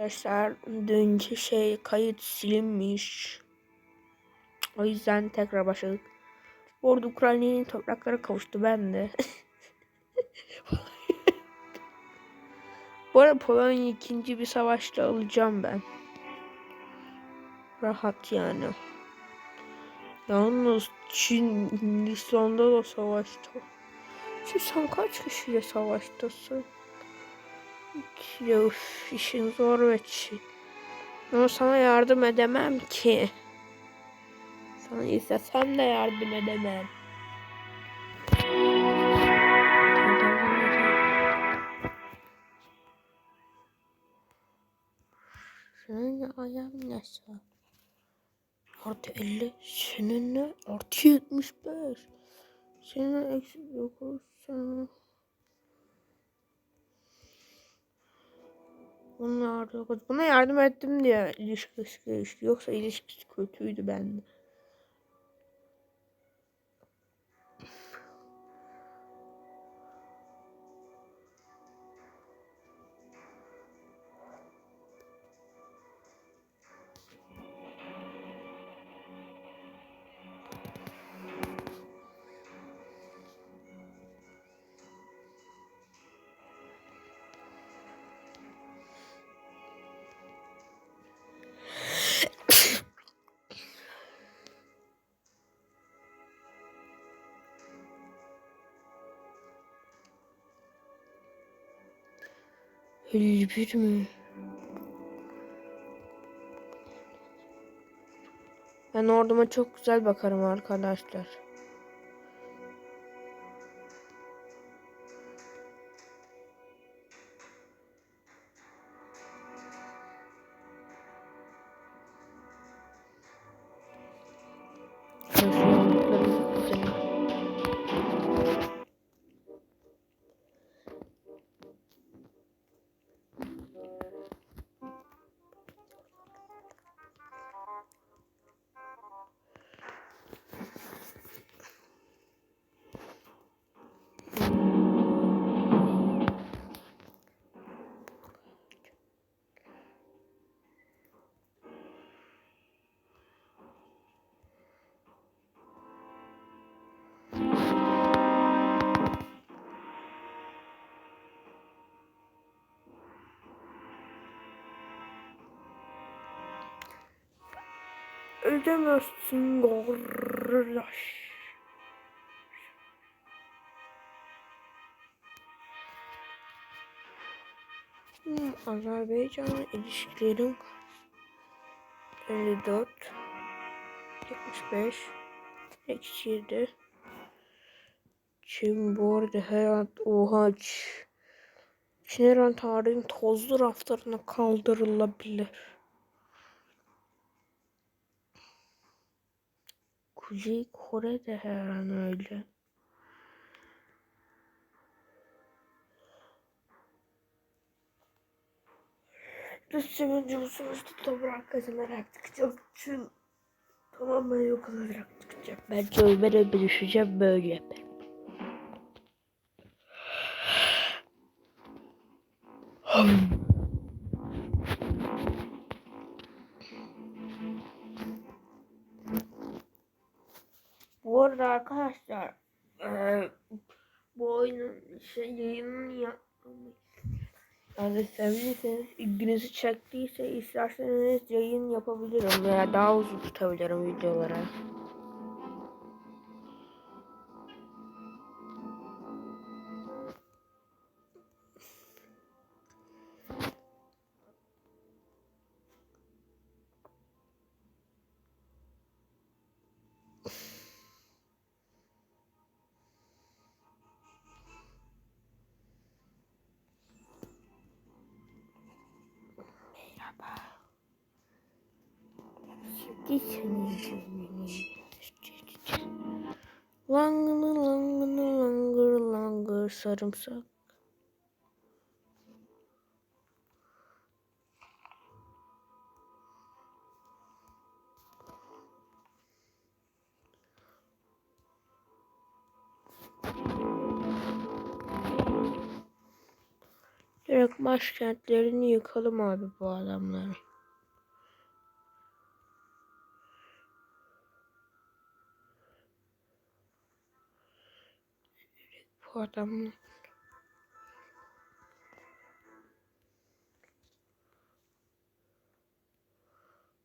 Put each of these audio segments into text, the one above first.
Arkadaşlar dünkü şey kayıt silinmiş. O yüzden tekrar başladık. Bu Ukrayna'nın topraklara kavuştu ben de. Bu arada Polonya ikinci bir savaşta alacağım ben. Rahat yani. Yalnız Çin Hindistan'da da savaşta. Çin sen kaç kişiyle savaştasın? Ya üf, işin zor ve Çin. Ama sana yardım edemem ki. Sana istesem de yardım edemem. Senin ayağın nasıl? Artı 50. Senin ne? Artı 75. Senin eksi 9. Senin... Bunun artı 9. Buna yardım ettim diye ilişkisi gelişti. Yoksa ilişkisi kötüydü bende. Bir mi? Ben orduma çok güzel bakarım arkadaşlar. Ödemezsin kardeş. Hmm, Azerbaycan'la ilişkilerim 54 75 eksi 7 Çin bu arada hayat oha Çin her an tarihin tozlu raflarına kaldırılabilir. Kuzey Kore de her an öyle. Rusya savaşta toprak kazanarak çıkacak. Çin tamamen yok olarak çıkacak. Bence Ömer'e bir düşeceğim böyle yaparım. Bu arada arkadaşlar eee, bu oyunun şey yayınını yapmamı yani sevdiyseniz ilginizi çektiyse isterseniz yayın yapabilirim veya daha uzun tutabilirim videolara. Sarımsak. Direkt başkentlerini yıkalım abi bu adamları. Bu.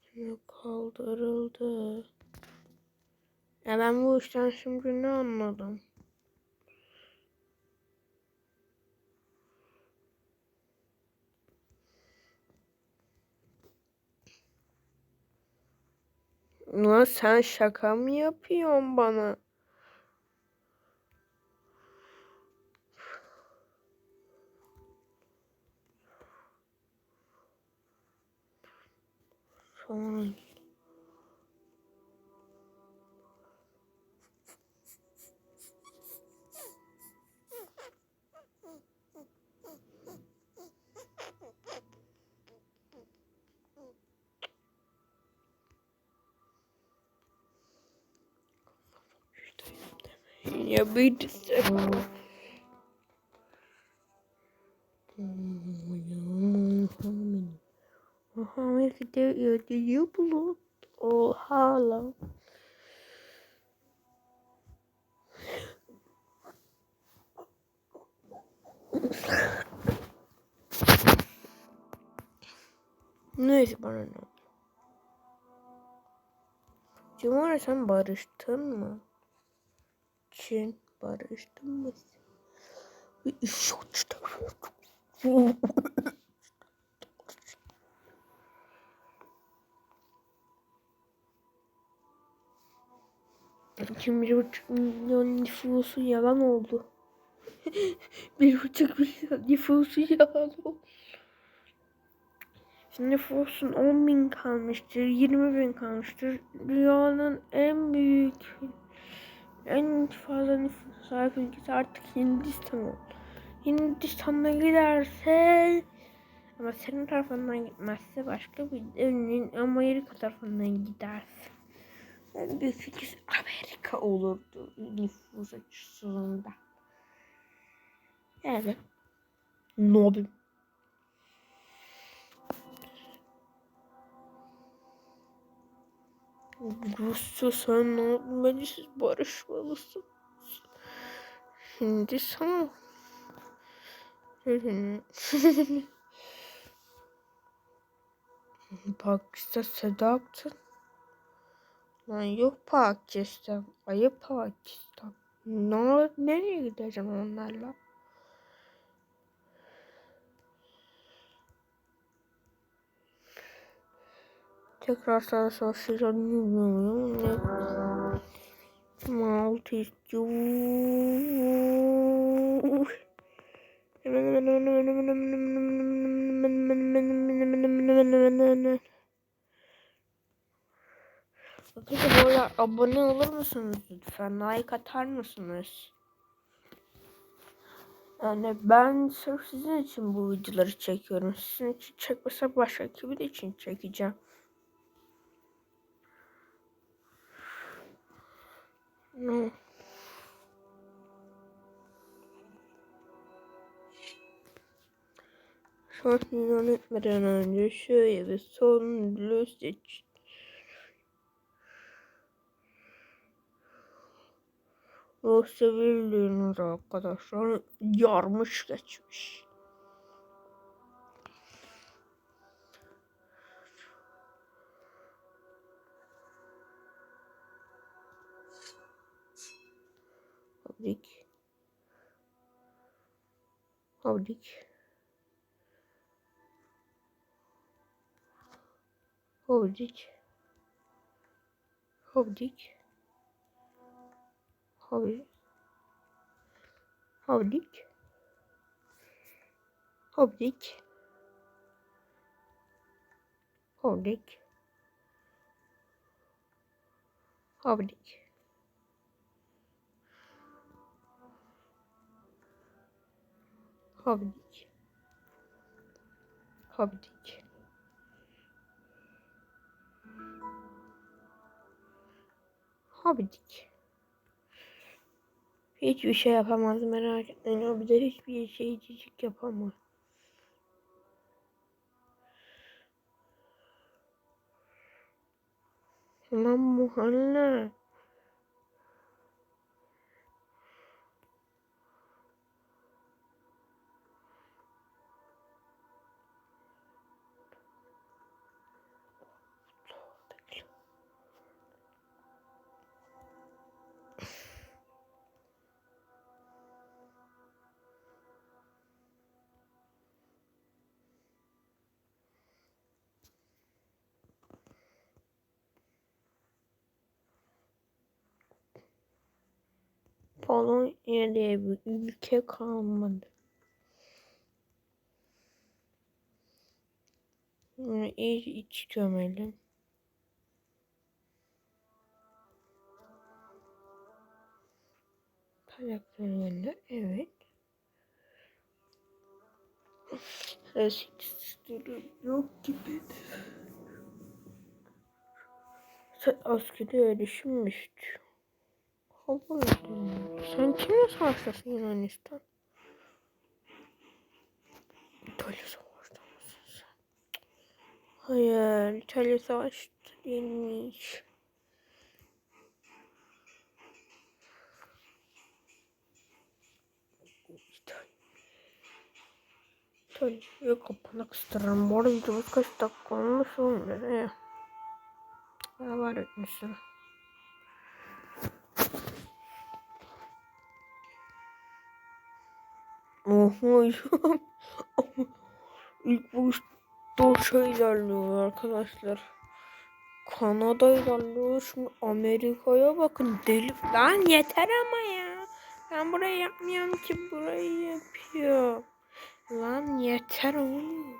Şimdi kaldırıldı. Ya ben bu işten şimdi ne anladım? Lan sen şaka mı yapıyorsun bana? falan. Yeah, we just. do, do you belong or how long? Neyse bana ne? Cumhur'a sen barıştın mı? Çin barıştın mı? Çok İki bir buçuk milyon nüfusu yalan oldu. bir buçuk milyon nüfusu yalan oldu. Şimdi nüfusun 10 bin kalmıştır, 20 bin kalmıştır. Dünyanın en büyük, en fazla nüfus sahip ülkesi artık Hindistan oldu. Hindistan'a giderse ama senin tarafından gitmezse başka bir ünlü Amerika tarafından giderse yani büyük fikir Amerika olurdu nüfus açısından. Yani Nobim. Rusya sen ne yapmalısın? Barışmalısın. Şimdi sana. Bak işte Sedat'ın. Lan yok Pakistan. Ayıp Pakistan. Ne, nereye gideceğim onlarla? Tekrar sana savaşacağım. Ne? Malta istiyor. Arkadaşlar bu arada abone olur musunuz lütfen? Like atar mısınız? Yani ben sırf sizin için bu videoları çekiyorum. Sizin için çekmesem başka kimin için çekeceğim? No. Son ilan etmeden önce şöyle bir son seç. Ruh sevirliğiniz arkadaşlar yarmış geçmiş. Public. Public. Public. Public. Hobi. Hobdik. Hobdik. Hobdik. Hobdik. Hobdik. Hobdik. Hobdik. Hiçbir şey yapamaz merak etmeyin. O bize hiçbir şey cicik yapamaz. Lan muhalle. Polonya diye bir ülke kalmadı. Yani iç, iç gömelim. Kaynakları yerine evet. Eski yok gibi. Sen askeri erişimmiş. Kabul edin. Sen kimle savaştasın Yunanistan? İtalya savaşta mısın sen? Hayır, İtalya savaşta değilmiş. İtalya. İtalya'ya kapana kıstırırım. Bu arada videomuz kaç dakika olmuş olmuyor ya. Ya var etmişsin. Oha İlk başta şey ilerliyor arkadaşlar. Kanada ilerliyor. Şimdi Amerika'ya bakın. Deli. Lan yeter ama ya. Ben burayı yapmıyorum ki. Burayı yapıyor. Lan yeter oğlum.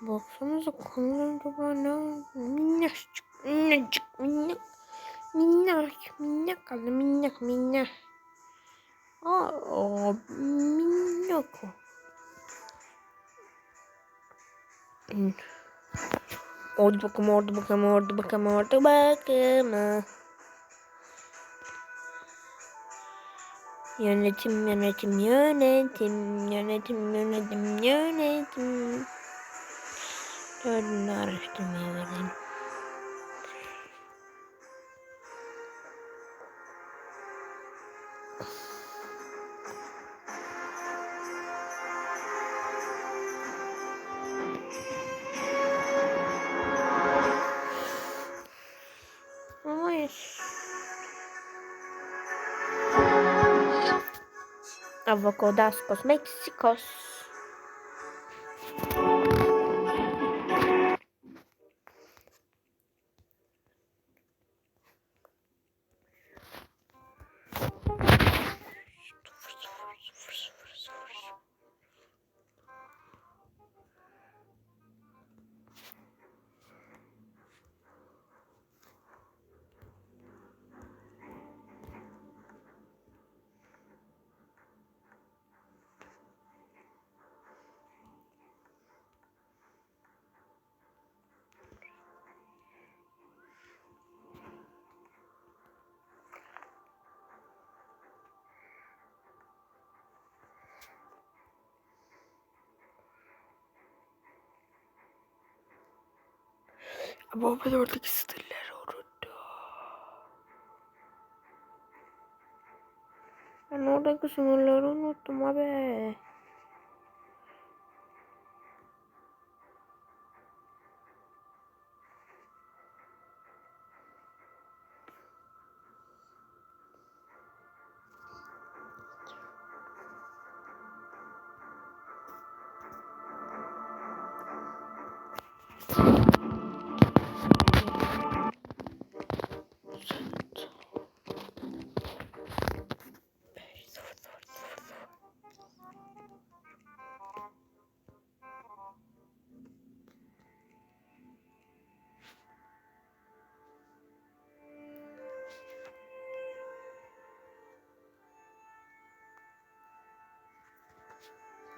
Baksanıza kanalımda bana minnacık minnacık minnak minnak minnak. Aa minnak o. Hmm. Orada bakalım orada bakalım orada bakalım orada bakalım. Yönetim yönetim yönetim yönetim yönetim yönetim. Dördünü araştırmaya vereyim. avocados vou cosméticos. Ama ben oradaki stilleri unuttum. Ben oradaki sınırları unuttum abi.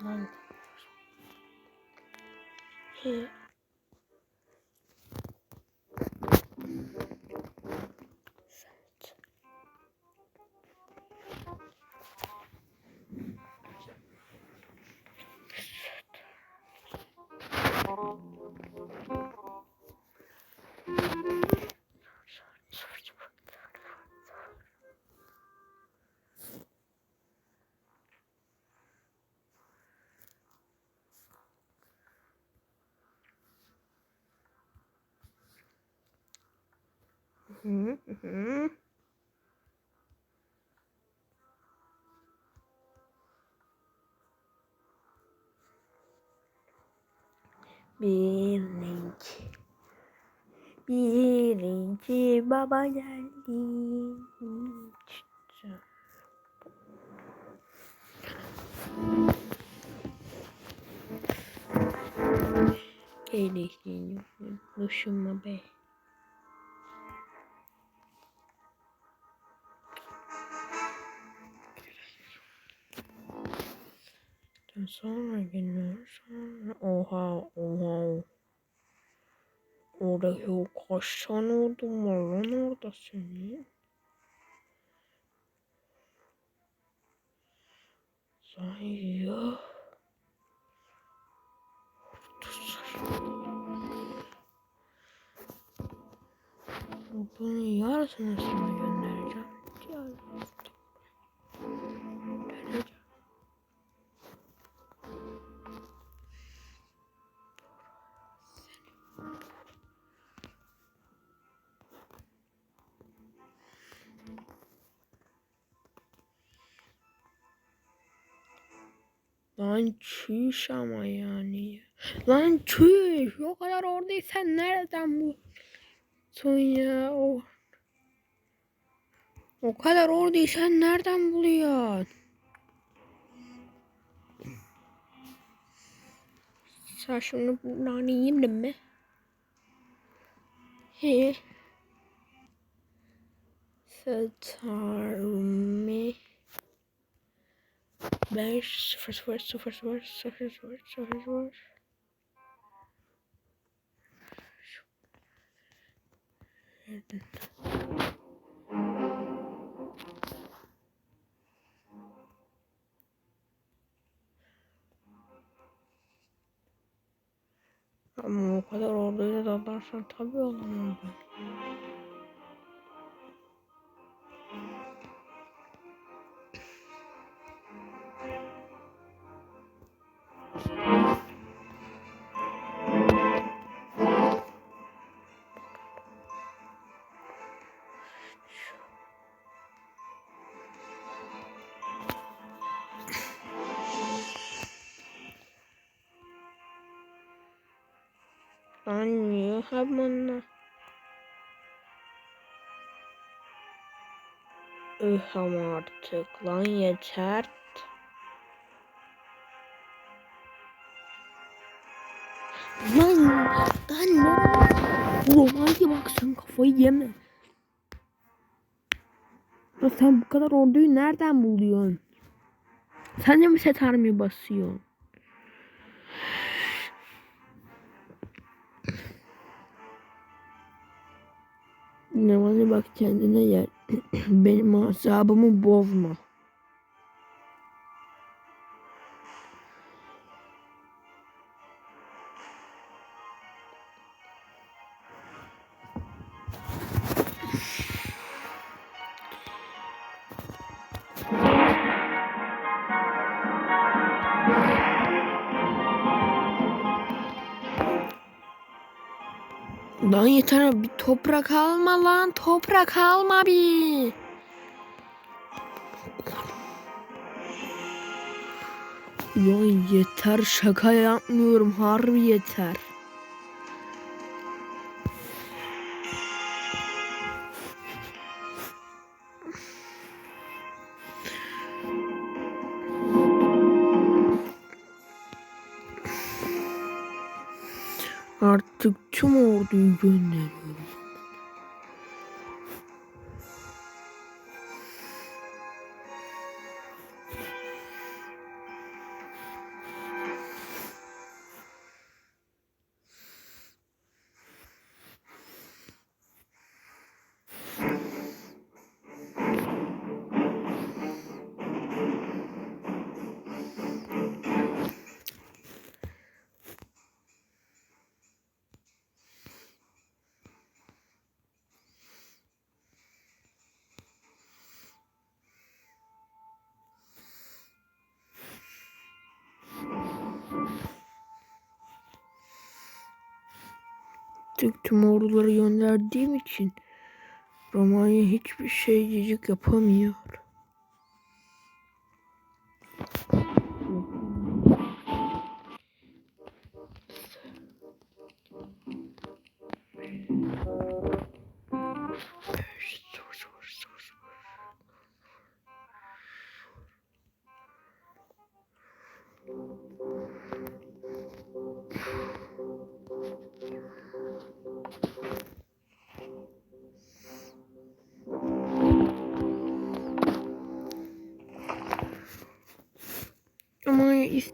Lan. He. hı hı. Bir renk. Bir renk baba geldi. Ele, gente. No. Be. Sonra geliyor sonra. Oha oha. Orada yok kaç tane ordum var lan orada senin. Sahi ya. Bunun yarısını sana göndereceğim. Lan çüş ama yani. Lan çüş. O kadar oradaysan nereden bu? Son ya o. O kadar oradaysan nereden buluyorsun? Şunu buradan yiyeyim mi? He. 5 0 0 0 0 0 0 0 0 Ama o kadar oradaydı da ben tabii olamam ben. Lan niye hemen Üh ama artık lan yeter. Lan lan ne? Romantiye bak sen kafayı yeme. Ya sen bu kadar orduyu nereden buluyorsun? Sen de mi set basıyorsun? Ne bak kendine gel. Benim asabımı bozma. Lan yeter bir toprak alma lan toprak alma bir. Lan yeter şaka yapmıyorum harbi yeter. Artık 득초모도 이겼네. Artık tüm orduları gönderdiğim için Romanya hiçbir şeycik yapamıyor.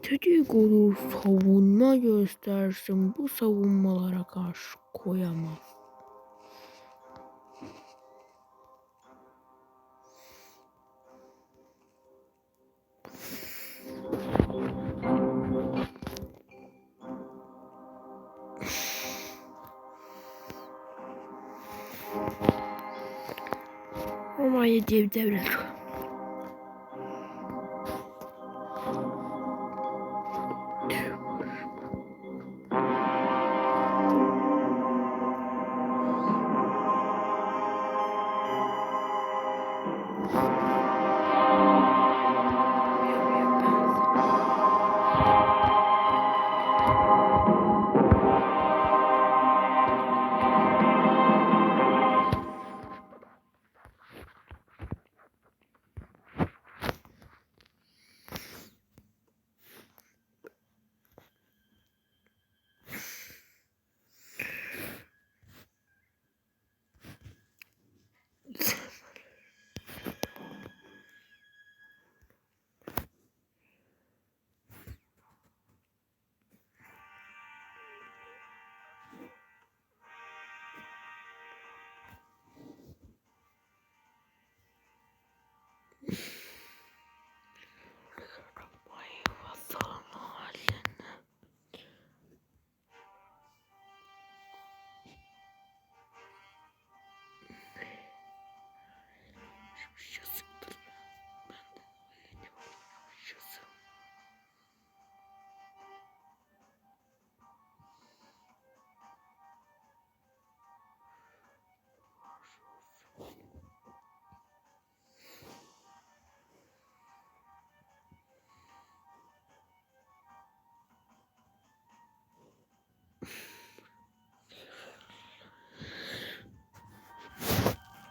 İstediği kadar savunma göstersin bu savunmalara karşı koyamaz. Romanya diye bir devlet.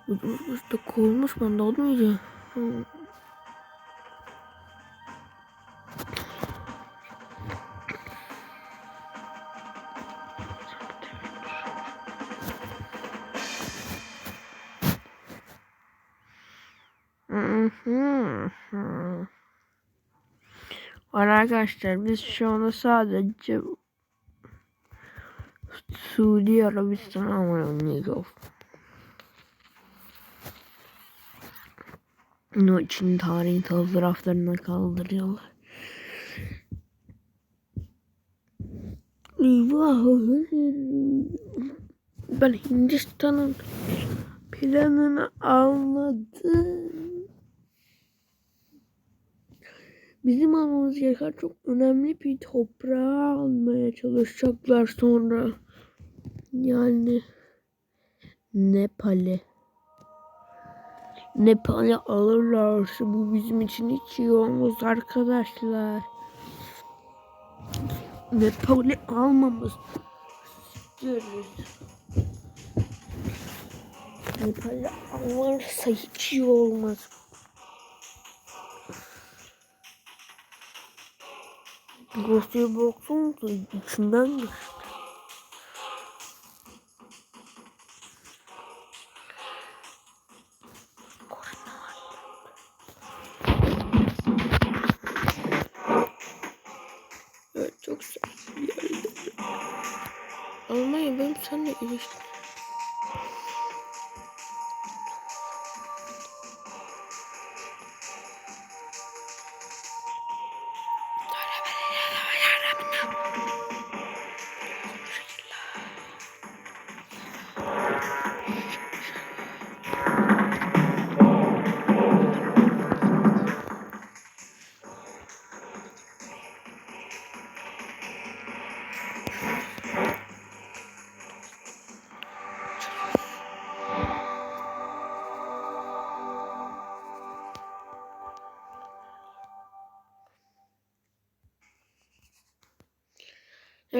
Üstte kovulmuş ben de olmayacak. Var arkadaşlar biz şu anda sadece Suudi Arabistan'a oynayacağız. Onun için tarihin taraflarına kaldırıyorlar. Eyvah! Ben Hindistan'ın planını anladım. Bizim almamız gereken çok önemli bir toprağı almaya çalışacaklar sonra. Yani Nepal'e. Nepal'e alırlarsa bu bizim için hiç iyi olmaz arkadaşlar. Nepal'i almamız istiyoruz. Nepal'i alırsa hiç iyi olmaz. Dosyaya baksanıza içinden geçti.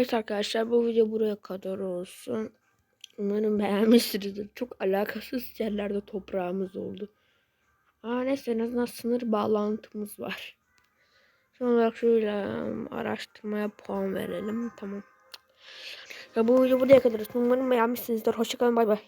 Evet arkadaşlar bu video buraya kadar olsun. Umarım beğenmişsinizdir. Çok alakasız yerlerde toprağımız oldu. Aa neyse en azından sınır bağlantımız var. Son olarak şöyle um, araştırmaya puan verelim. Tamam. Ya bu video buraya kadar. Umarım beğenmişsinizdir. Hoşçakalın bay bay.